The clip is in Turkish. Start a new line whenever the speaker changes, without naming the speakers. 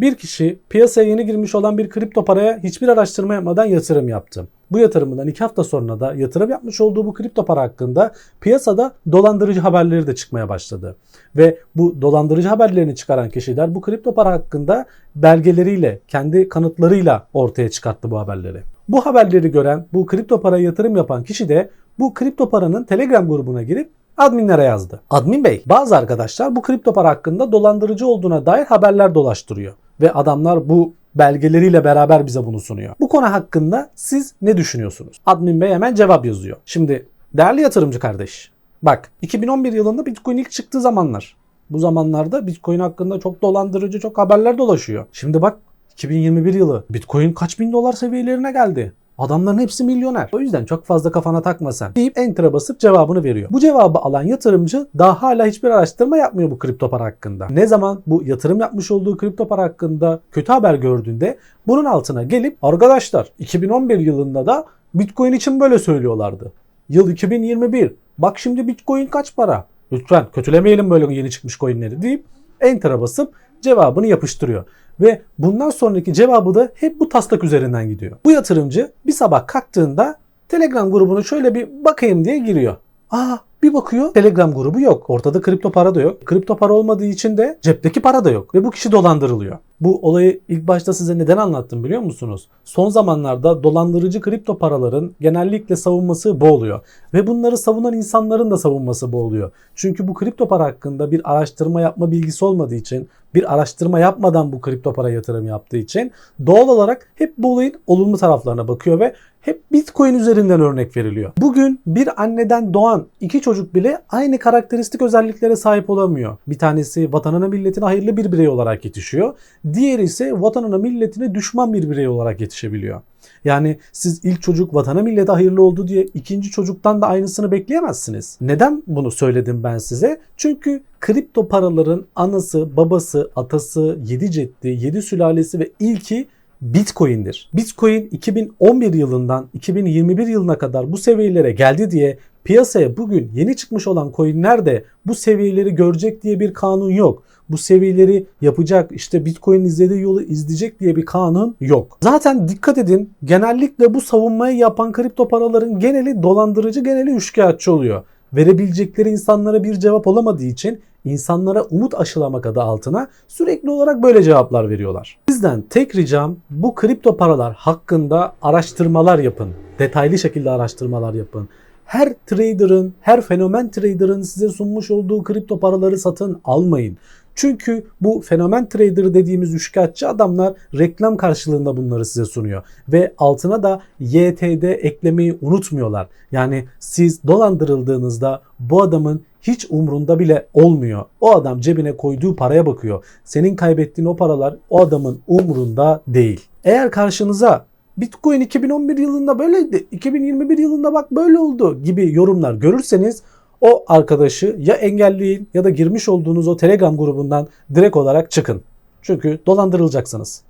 Bir kişi piyasaya yeni girmiş olan bir kripto paraya hiçbir araştırma yapmadan yatırım yaptı. Bu yatırımından iki hafta sonra da yatırım yapmış olduğu bu kripto para hakkında piyasada dolandırıcı haberleri de çıkmaya başladı. Ve bu dolandırıcı haberlerini çıkaran kişiler bu kripto para hakkında belgeleriyle, kendi kanıtlarıyla ortaya çıkarttı bu haberleri. Bu haberleri gören, bu kripto paraya yatırım yapan kişi de bu kripto paranın Telegram grubuna girip adminlere yazdı. Admin Bey, bazı arkadaşlar bu kripto para hakkında dolandırıcı olduğuna dair haberler dolaştırıyor. Ve adamlar bu belgeleriyle beraber bize bunu sunuyor. Bu konu hakkında siz ne düşünüyorsunuz? Admin Bey hemen cevap yazıyor. Şimdi değerli yatırımcı kardeş, bak 2011 yılında Bitcoin ilk çıktığı zamanlar. Bu zamanlarda Bitcoin hakkında çok dolandırıcı çok haberler dolaşıyor. Şimdi bak 2021 yılı Bitcoin kaç bin dolar seviyelerine geldi. Adamların hepsi milyoner. O yüzden çok fazla kafana takma sen. Deyip enter'a basıp cevabını veriyor. Bu cevabı alan yatırımcı daha hala hiçbir araştırma yapmıyor bu kripto para hakkında. Ne zaman bu yatırım yapmış olduğu kripto para hakkında kötü haber gördüğünde bunun altına gelip arkadaşlar 2011 yılında da Bitcoin için böyle söylüyorlardı. Yıl 2021. Bak şimdi Bitcoin kaç para? Lütfen kötülemeyelim böyle yeni çıkmış coinleri deyip enter'a basıp cevabını yapıştırıyor. Ve bundan sonraki cevabı da hep bu taslak üzerinden gidiyor. Bu yatırımcı bir sabah kalktığında Telegram grubunu şöyle bir bakayım diye giriyor. Aa bir bakıyor Telegram grubu yok. Ortada kripto para da yok. Kripto para olmadığı için de cepteki para da yok. Ve bu kişi dolandırılıyor. Bu olayı ilk başta size neden anlattım biliyor musunuz? Son zamanlarda dolandırıcı kripto paraların genellikle savunması bu oluyor. Ve bunları savunan insanların da savunması bu oluyor. Çünkü bu kripto para hakkında bir araştırma yapma bilgisi olmadığı için, bir araştırma yapmadan bu kripto para yatırım yaptığı için doğal olarak hep bu olayın olumlu taraflarına bakıyor ve hep Bitcoin üzerinden örnek veriliyor. Bugün bir anneden doğan iki çocuk bile aynı karakteristik özelliklere sahip olamıyor. Bir tanesi vatanına milletine hayırlı bir birey olarak yetişiyor. Diğeri ise vatanına milletine düşman bir birey olarak yetişebiliyor. Yani siz ilk çocuk vatana millete hayırlı oldu diye ikinci çocuktan da aynısını bekleyemezsiniz. Neden bunu söyledim ben size? Çünkü kripto paraların anası, babası, atası, yedi ceddi, yedi sülalesi ve ilki Bitcoin'dir. Bitcoin 2011 yılından 2021 yılına kadar bu seviyelere geldi diye piyasaya bugün yeni çıkmış olan coinler de bu seviyeleri görecek diye bir kanun yok. Bu seviyeleri yapacak işte Bitcoin izlediği yolu izleyecek diye bir kanun yok. Zaten dikkat edin genellikle bu savunmayı yapan kripto paraların geneli dolandırıcı geneli üçkağıtçı oluyor. Verebilecekleri insanlara bir cevap olamadığı için insanlara umut aşılamak adı altına sürekli olarak böyle cevaplar veriyorlar. Sizden tek ricam bu kripto paralar hakkında araştırmalar yapın. Detaylı şekilde araştırmalar yapın. Her trader'ın, her fenomen trader'ın size sunmuş olduğu kripto paraları satın almayın. Çünkü bu fenomen trader dediğimiz üçkağıtçı adamlar reklam karşılığında bunları size sunuyor. Ve altına da YTD eklemeyi unutmuyorlar. Yani siz dolandırıldığınızda bu adamın hiç umrunda bile olmuyor. O adam cebine koyduğu paraya bakıyor. Senin kaybettiğin o paralar o adamın umrunda değil. Eğer karşınıza Bitcoin 2011 yılında böyleydi, 2021 yılında bak böyle oldu gibi yorumlar görürseniz o arkadaşı ya engelleyin ya da girmiş olduğunuz o Telegram grubundan direkt olarak çıkın. Çünkü dolandırılacaksınız.